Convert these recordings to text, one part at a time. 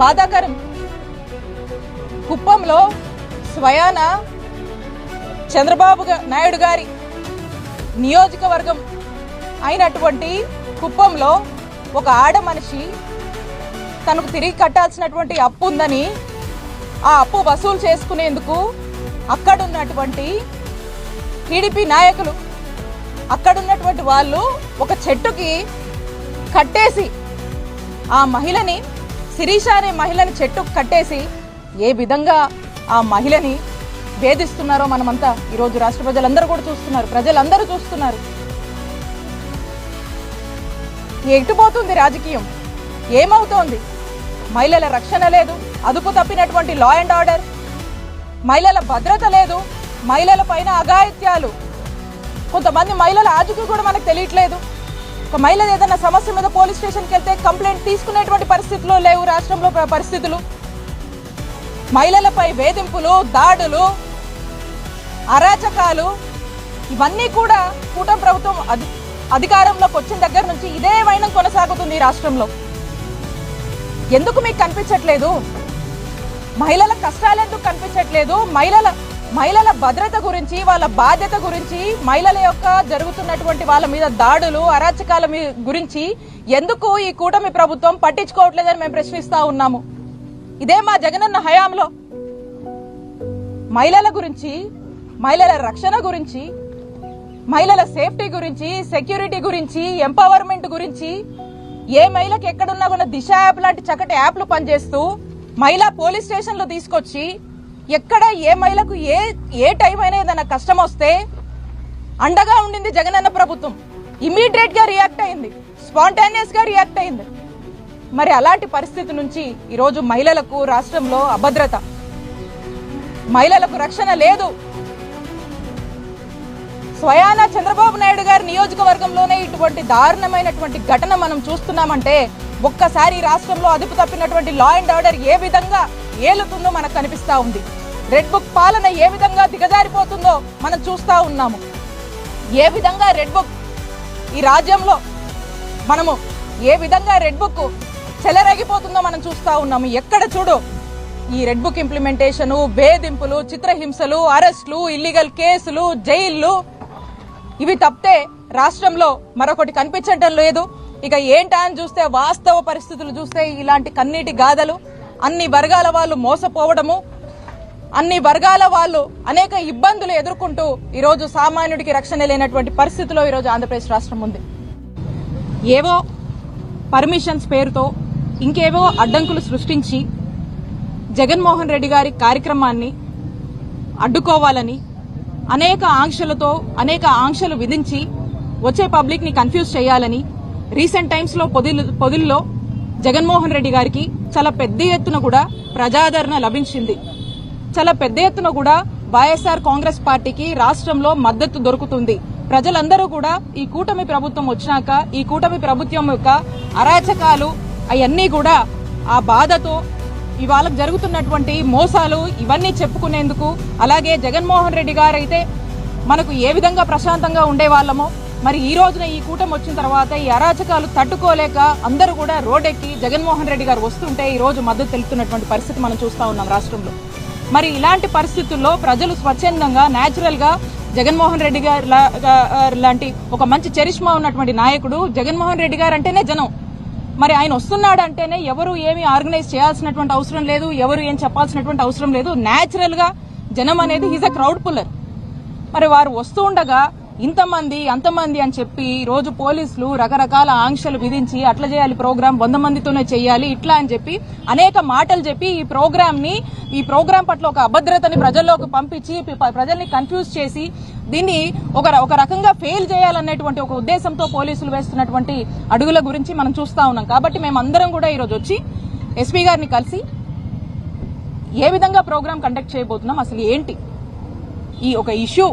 బాధాకరం. కుప్పంలో స్వయాన చంద్రబాబు నాయుడు గారి నియోజకవర్గం అయినటువంటి కుప్పంలో ఒక ఆడ మనిషి తనకు తిరిగి కట్టాల్సినటువంటి అప్పు ఉందని ఆ అప్పు వసూలు చేసుకునేందుకు అక్కడున్నటువంటి టీడీపీ నాయకులు అక్కడున్నటువంటి వాళ్ళు ఒక చెట్టుకి కట్టేసి ఆ మహిళని శిరీష అనే మహిళని చెట్టుకు కట్టేసి ఏ విధంగా ఆ మహిళని వేధిస్తున్నారో మనమంతా ఈరోజు రాష్ట్ర ప్రజలందరూ కూడా చూస్తున్నారు. ప్రజలందరూ చూస్తున్నారు. ఎటుపోతుంది రాజకీయం? ఏమవుతోంది? మహిళల రక్షణ లేదు అదుపు తప్పినటువంటి లా అండ్ ఆర్డర్ మహిళల భద్రత లేదు మహిళల పైన అఘాయిత్యాలు. కొంతమంది మహిళల ఆచూకీ కూడా మనకు తెలియట్లేదు. ఒక మహిళ ఏదైనా సమస్య మీద పోలీస్ స్టేషన్కి వెళ్తే కంప్లైంట్ తీసుకునేటువంటి పరిస్థితులు లేవు రాష్ట్రంలో పరిస్థితులు. మహిళలపై వేధింపులు దాడులు అరాచకాలు ఇవన్నీ కూడా కూటమి ప్రభుత్వం అధి అధికారంలోకి వచ్చిన దగ్గర నుంచి ఇదే వైనం కొనసాగుతుంది ఈ రాష్ట్రంలో. ఎందుకు మీకు కనిపించట్లేదు? మహిళల కష్టాలు ఎందుకు కనిపించట్లేదు? మహిళల మహిళల భద్రత గురించి వాళ్ళ బాధ్యత గురించి మహిళల యొక్క జరుగుతున్నటువంటి వాళ్ళ మీద దాడులు అరాచకాల గురించి ఎందుకు ఈ కూటమి ప్రభుత్వం పట్టించుకోవట్లేదని మేము ప్రశ్నిస్తా ఉన్నాము. ఇదే మా జగనన్న హయాంలో. మహిళల గురించి మహిళల రక్షణ గురించి మహిళల సేఫ్టీ గురించి సెక్యూరిటీ గురించి ఎంపవర్మెంట్ గురించి ఏ మహిళకి ఎక్కడున్నా కూడా దిశ యాప్ లాంటి చక్కటి యాప్లు పనిచేస్తూ మహిళా పోలీస్ స్టేషన్లో తీసుకొచ్చి ఎక్కడ ఏ మహిళకు ఏ ఏ టైం అయినా ఏదైనా కష్టం వస్తే అండగా ఉండింది జగనన్న ప్రభుత్వం. ఇమీడియట్గా రియాక్ట్ అయింది. స్పాంటానియస్గా రియాక్ట్ అయింది. మరి అలాంటి పరిస్థితి నుంచి ఈరోజు మహిళలకు రాష్ట్రంలో అభద్రత. మహిళలకు రక్షణ లేదు. స్వయాన చంద్రబాబు నాయుడు గారి నియోజకవర్గంలోనే ఇటువంటి దారుణమైనటువంటి ఘటన మనం చూస్తున్నామంటే ఒక్కసారి ఈ రాష్ట్రంలో అదుపు తప్పినటువంటి లా అండ్ ఆర్డర్ ఏ విధంగా ఏలుతుందో మనకు కనిపిస్తా ఉంది. రెడ్ బుక్ పాలన ఏ విధంగా దిగజారిపోతుందో మనం చూస్తా ఉన్నాము. ఏ విధంగా రెడ్ బుక్ ఈ రాజ్యంలో మనము ఏ విధంగా రెడ్ బుక్ చెలరేగిపోతుందో మనం చూస్తూ ఉన్నాము. ఎక్కడ చూడు ఈ రెడ్ బుక్ ఇంప్లిమెంటేషను వేధింపులు చిత్రహింసలు అరెస్టులు ఇల్లీగల్ కేసులు జైళ్ళు ఇవి తప్పితే రాష్ట్రంలో మరొకటి కనిపించడం లేదు. ఇక ఏంటా అని చూస్తే వాస్తవ పరిస్థితులు చూస్తే ఇలాంటి కన్నీటి గాథలు అన్ని వర్గాల వాళ్ళు మోసపోవడము అన్ని వర్గాల వాళ్ళు అనేక ఇబ్బందులు ఎదుర్కొంటూ ఈరోజు సామాన్యుడికి రక్షణ లేనటువంటి పరిస్థితిలో ఈరోజు ఆంధ్రప్రదేశ్ రాష్ట్రం ఉంది. ఏవో పర్మిషన్స్ పేరుతో ఇంకేవో అడ్డంకులు సృష్టించి జగన్మోహన్ రెడ్డి గారి కార్యక్రమాన్ని అడ్డుకోవాలని అనేక ఆంక్షలతో అనేక ఆంక్షలు విధించి వచ్చే పబ్లిక్ని కన్ఫ్యూజ్ చేయాలని రీసెంట్ టైమ్స్లో పొదిల్లో జగన్మోహన్ రెడ్డి గారికి చాలా పెద్ద ఎత్తున కూడా ప్రజాదరణ లభించింది. చాలా పెద్ద ఎత్తున కూడా వైఎస్ఆర్ కాంగ్రెస్ పార్టీకి రాష్ట్రంలో మద్దతు దొరుకుతుంది. ప్రజలందరూ కూడా ఈ కూటమి ప్రభుత్వం వచ్చినాక ఈ కూటమి ప్రభుత్వం యొక్క అరాచకాలు అవన్నీ కూడా ఆ బాధతో ఇవాళ జరుగుతున్నటువంటి మోసాలు ఇవన్నీ చెప్పుకునేందుకు అలాగే జగన్మోహన్ రెడ్డి గారు అయితే మనకు ఏ విధంగా ప్రశాంతంగా ఉండేవాళ్ళమో మరి ఈ రోజున ఈ కూటమి వచ్చిన తర్వాత ఈ అరాచకాలు తట్టుకోలేక అందరూ కూడా రోడ్డెక్కి జగన్మోహన్ రెడ్డి గారు వస్తుంటే ఈ రోజు మద్దతు తెలుపుతున్నటువంటి పరిస్థితి మనం చూస్తూ ఉన్నాం రాష్ట్రంలో. మరి ఇలాంటి పరిస్థితుల్లో ప్రజలు స్వచ్ఛందంగా న్యాచురల్గా జగన్మోహన్ రెడ్డి గారు లాంటి ఒక మంచి చరిష్మా ఉన్నటువంటి నాయకుడు జగన్మోహన్ రెడ్డి గారు అంటేనే జనం. మరి ఆయన వస్తున్నాడు అంటేనే ఎవరు ఏమి ఆర్గనైజ్ చేయాల్సినటువంటి అవసరం లేదు ఎవరు ఏం చెప్పాల్సినటువంటి అవసరం లేదు. న్యాచురల్గా జనం అనేది ఈజ్ అ క్రౌడ్ పుల్లర్ మరి వారు వస్తూ ఉండగా ఇంతమంది అంతమంది అని చెప్పి రోజు పోలీసులు రకరకాల ఆంక్షలు విధించి అట్లా చేయాలి ప్రోగ్రామ్ వంద మందితోనే చేయాలి ఇట్లా అని చెప్పి అనేక మాటలు చెప్పి ఈ ప్రోగ్రామ్ని ఈ ప్రోగ్రామ్ పట్ల ఒక అభద్రతని ప్రజల్లోకి పంపించి ప్రజల్ని కన్ఫ్యూజ్ చేసి దీన్ని ఒక ఒక రకంగా ఫెయిల్ చేయాలనేటువంటి ఒక ఉద్దేశంతో పోలీసులు వేస్తున్నటువంటి అడుగుల గురించి మనం చూస్తా ఉన్నాం. కాబట్టి మేము అందరం కూడా ఈరోజు వచ్చి ఎస్పీ గారిని కలిసి ఏ విధంగా ప్రోగ్రామ్ కండక్ట్ చేయబోతున్నాం అసలు ఏంటి? ఈ ఒక ఇష్యూ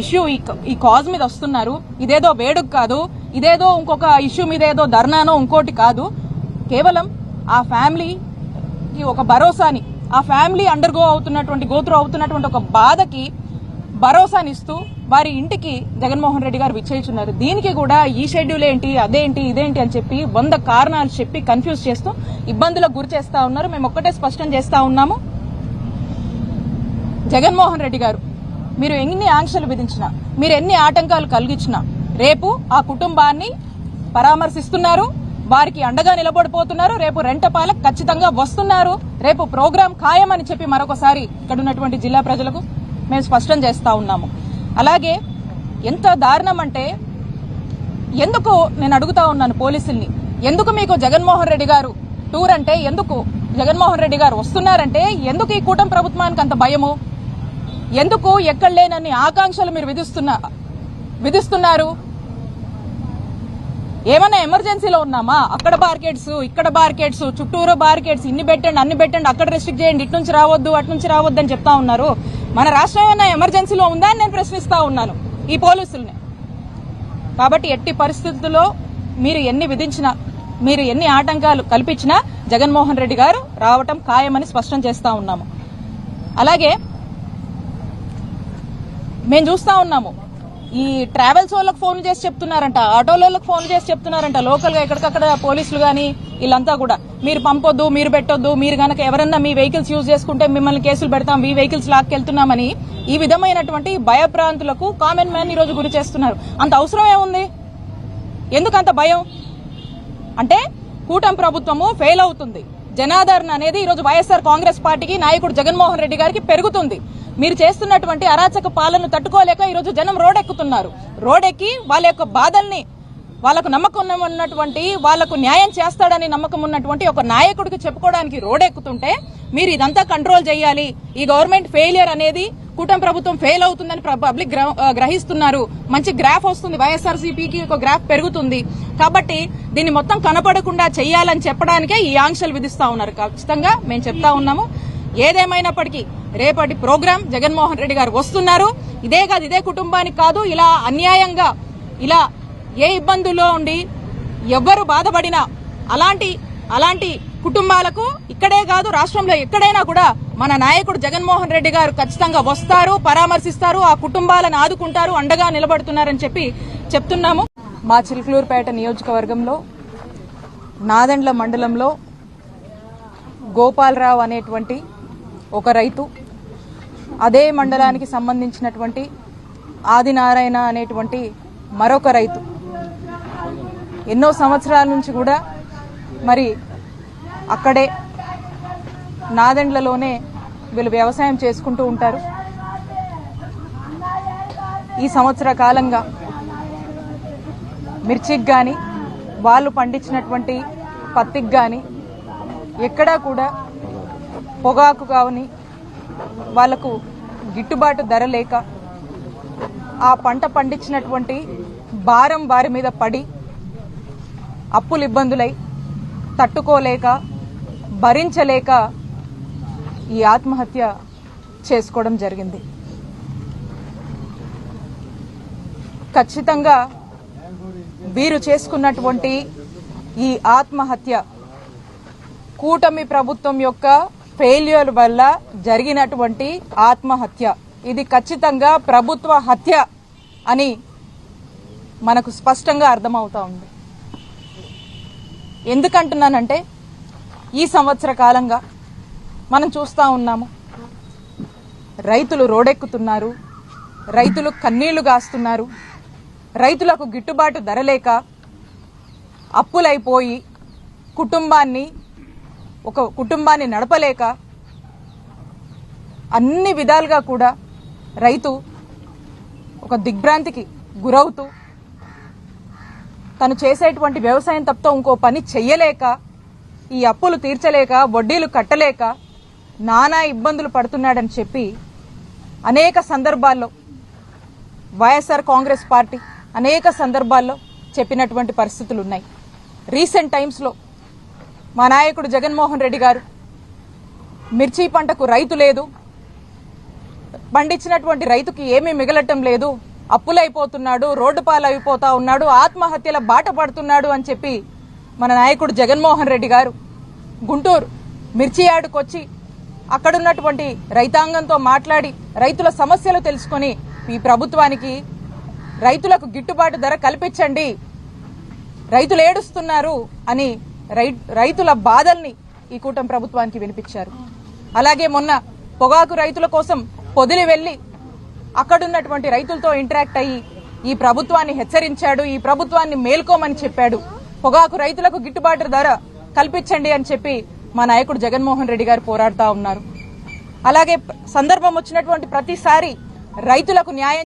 ఇష్యూ ఈ ఈ కాజ్ మీద వస్తున్నారు. ఇదేదో వేడుక కాదు. ఇదేదో ఇంకొక ఇష్యూ మీద ఏదో ధర్నానో ఇంకోటి కాదు. కేవలం ఆ ఫ్యామిలీకి ఒక భరోసాని ఆ ఫ్యామిలీ అండర్గో అవుతున్నటువంటి గోత్రు అవుతున్నటువంటి ఒక బాధకి భరోసానిస్తూ వారి ఇంటికి జగన్మోహన్ రెడ్డి గారు విచ్చేయుచున్నారు. దీనికి కూడా ఈ షెడ్యూల్ ఏంటి అదేంటి ఇదేంటి అని చెప్పి వంద కారణాలు చెప్పి కన్ఫ్యూజ్ చేస్తూ ఇబ్బందులకు గురి చేస్తా ఉన్నారు. మేము ఒక్కటే స్పష్టం చేస్తా ఉన్నాము. జగన్మోహన్ రెడ్డి గారు మీరు ఎన్ని ఆంక్షలు విధించినా మీరు ఎన్ని ఆటంకాలు కలిగించినా రేపు ఆ కుటుంబాన్ని పరామర్శిస్తున్నారు వారికి అండగా నిలబడిపోతున్నారు రేపు రెంటపాలకు ఖచ్చితంగా వస్తున్నారు రేపు ప్రోగ్రాం ఖాయమని చెప్పి మరొకసారి ఇక్కడ ఉన్నటువంటి జిల్లా ప్రజలకు మేము స్పష్టం చేస్తా ఉన్నాము. అలాగే ఎంత దారుణం అంటే ఎందుకు నేను అడుగుతా ఉన్నాను పోలీసుల్ని? ఎందుకు మీకు జగన్మోహన్ రెడ్డి గారు టూర్ అంటే ఎందుకు? జగన్మోహన్ రెడ్డి గారు వస్తున్నారంటే ఎందుకు ఈ కూటమి ప్రభుత్వానికి అంత భయము? ఎందుకు ఎక్కడ లేనన్ని ఆకాంక్షలు మీరు విధిస్తున్నా విధిస్తున్నారు? ఏమైనా ఎమర్జెన్సీలో ఉన్నామా? అక్కడ బార్కెట్స్ ఇక్కడ బార్కెట్స్ చుట్టూరు బార్కెట్స్ ఇన్ని పెట్టండి అన్ని పెట్టండి అక్కడ రెస్ట్రిక్ట్ చేయండి ఇటు నుంచి రావద్దు అటు నుంచి రావద్దు అని చెప్తా ఉన్నారు. మన రాష్ట్రం ఏమైనా ఎమర్జెన్సీలో ఉందా అని నేను ప్రశ్నిస్తా ఉన్నాను ఈ పోలీసుల్ని. కాబట్టి ఎట్టి పరిస్థితుల్లో మీరు ఎన్ని విధించినా మీరు ఎన్ని ఆటంకాలు కల్పించినా జగన్మోహన్ రెడ్డి గారు రావటం ఖాయమని స్పష్టం చేస్తా ఉన్నాము. అలాగే మేము చూస్తా ఉన్నాము. ఈ ట్రావెల్స్ వాళ్ళకి ఫోన్ చేసి చెప్తున్నారంట ఆటోల వాళ్ళకి ఫోన్ చేసి చెప్తున్నారంట లోకల్గా ఎక్కడికక్కడ పోలీసులు కానీ వీళ్ళంతా కూడా. మీరు పంపొద్దు మీరు పెట్టొద్దు మీరు గనక ఎవరన్నా మీ వెహికల్స్ యూజ్ చేసుకుంటే మిమ్మల్ని కేసులు పెడతాం మీ వెహికల్స్ లాక్కెళ్తున్నామని ఈ విధమైనటువంటి భయప్రాంతులకు కామన్ మ్యాన్ ఈ రోజు గురి చేస్తున్నారు. అంత అవసరం ఏముంది? ఎందుకు అంత భయం? అంటే కూటమి ప్రభుత్వము ఫెయిల్ అవుతుంది. జనాదరణ అనేది ఈ రోజు వైఎస్ఆర్ కాంగ్రెస్ పార్టీకి నాయకుడు జగన్మోహన్ రెడ్డి గారికి పెరుగుతుంది. మీరు చేస్తున్నటువంటి అరాచక పాలనను తట్టుకోలేక ఈరోజు జనం రోడెక్కుతున్నారు. రోడెక్కి వాళ్ళ యొక్క బాధల్ని వాళ్ళకు నమ్మకం ఉన్నటువంటి వాళ్ళకు న్యాయం చేస్తాడని నమ్మకం ఉన్నటువంటి ఒక నాయకుడికి చెప్పుకోవడానికి రోడెక్కుతుంటే మీరు ఇదంతా కంట్రోల్ చేయాలి. ఈ గవర్నమెంట్ ఫెయిలియర్ అనేది కూటమి ప్రభుత్వం ఫెయిల్ అవుతుందని పబ్లిక్ గ్రహిస్తున్నారు. మంచి గ్రాఫ్ వస్తుంది. వైఎస్ఆర్సీపీకి ఒక గ్రాఫ్ పెరుగుతుంది. కాబట్టి దీన్ని మొత్తం కనపడకుండా చేయాలని చెప్పడానికే ఈ ఆంక్షలు విధిస్తా ఉన్నారు. ఖచ్చితంగా మేము చెప్తా ఉన్నాము. ఏదేమైనప్పటికీ రేపటి ప్రోగ్రాం జగన్మోహన్ రెడ్డి గారు వస్తున్నారు. ఇదే కాదు ఇదే కుటుంబానికి కాదు ఇలా అన్యాయంగా ఇలా ఏ ఇబ్బందుల్లో ఉండి ఎవ్వరు బాధపడినా అలాంటి అలాంటి కుటుంబాలకు ఇక్కడే కాదు రాష్ట్రంలో ఎక్కడైనా కూడా మన నాయకుడు జగన్మోహన్ రెడ్డి గారు ఖచ్చితంగా వస్తారు పరామర్శిస్తారు ఆ కుటుంబాలను ఆదుకుంటారు అండగా నిలబడుతున్నారని చెప్పి చెప్తున్నాము. మా చిలుకలూరుపేట నియోజకవర్గంలో నాదెండ్ల మండలంలో గోపాలరావు అనేటువంటి ఒక రైతు అదే మండలానికి సంబంధించినటువంటి ఆదినారాయణ అనేటువంటి మరొక రైతు. ఎన్నో సంవత్సరాల నుంచి కూడా మరి అక్కడే నాదెండ్లలోనే వీళ్ళు వ్యవసాయం చేసుకుంటూ ఉంటారు. ఈ సంవత్సర కాలంగా మిర్చికి కానీ వాళ్ళు పండించినటువంటి పత్తికి కానీ ఎక్కడా కూడా పొగాకు కావని వాళ్ళకు గిట్టుబాటు ధర లేక ఆ పంట పండించినటువంటి భారం వారి మీద పడి అప్పులు ఇబ్బందులై తట్టుకోలేక భరించలేక ఈ ఆత్మహత్య చేసుకోవడం జరిగింది. ఖచ్చితంగా వీరు చేసుకున్నటువంటి ఈ ఆత్మహత్య కూటమి ప్రభుత్వం యొక్క ఫెయిల్యూర్ వల్ల జరిగినటువంటి ఆత్మహత్య. ఇది ఖచ్చితంగా ప్రభుత్వ హత్య అని మనకు స్పష్టంగా అర్థమవుతా ఉంది. ఎందుకంటున్నానంటే ఈ సంవత్సర కాలంగా మనం చూస్తూ ఉన్నాము. రైతులు రోడెక్కుతున్నారు. రైతులు కన్నీళ్ళు గాస్తున్నారు. రైతులకు గిట్టుబాటు ధర లేక అప్పులైపోయి కుటుంబాన్ని ఒక కుటుంబాన్ని నడపలేక అన్ని విధాలుగా కూడా రైతు ఒక దిగ్భ్రాంతికి గురవుతూ తను చేసేటువంటి వ్యవసాయం తప్ప ఇంకో పని చెయ్యలేక ఈ అప్పులు తీర్చలేక వడ్డీలు కట్టలేక నానా ఇబ్బందులు పడుతున్నాడని చెప్పి అనేక సందర్భాల్లో వైఎస్ఆర్ కాంగ్రెస్ పార్టీ అనేక సందర్భాల్లో చెప్పినటువంటి పరిస్థితులు ఉన్నాయి రీసెంట్ టైమ్స్లో మా నాయకుడు జగన్మోహన్ రెడ్డి గారు మిర్చి పంటకు రైతు లేదు పండించినటువంటి రైతుకి ఏమీ మిగలటం లేదు అప్పులైపోతున్నాడు రోడ్డు పాలైపోతా ఉన్నాడు ఆత్మహత్యల బాట పడుతున్నాడు అని చెప్పి మన నాయకుడు జగన్మోహన్ రెడ్డి గారు గుంటూరు మిర్చి యార్డుకొచ్చి అక్కడున్నటువంటి రైతాంగంతో మాట్లాడి రైతుల సమస్యలు తెలుసుకొని ఈ ప్రభుత్వానికి రైతులకు గిట్టుబాటు ధర కల్పించండి రైతులు ఏడుస్తున్నారు అని రైతుల బాధల్ని ఈ కూటమి ప్రభుత్వానికి వినిపించారు. అలాగే మొన్న పొగాకు రైతుల కోసం పొదిలి వెళ్ళి అక్కడున్నటువంటి రైతులతో ఇంటరాక్ట్ అయ్యి ఈ ప్రభుత్వాన్ని హెచ్చరించాడు ఈ ప్రభుత్వాన్ని మేల్కోమని చెప్పాడు. పొగాకు రైతులకు గిట్టుబాటు ధర కల్పించండి అని చెప్పి మా నాయకుడు జగన్మోహన్ రెడ్డి గారు పోరాడుతా ఉన్నారు. అలాగే సందర్భం వచ్చినటువంటి ప్రతిసారి రైతులకు న్యాయం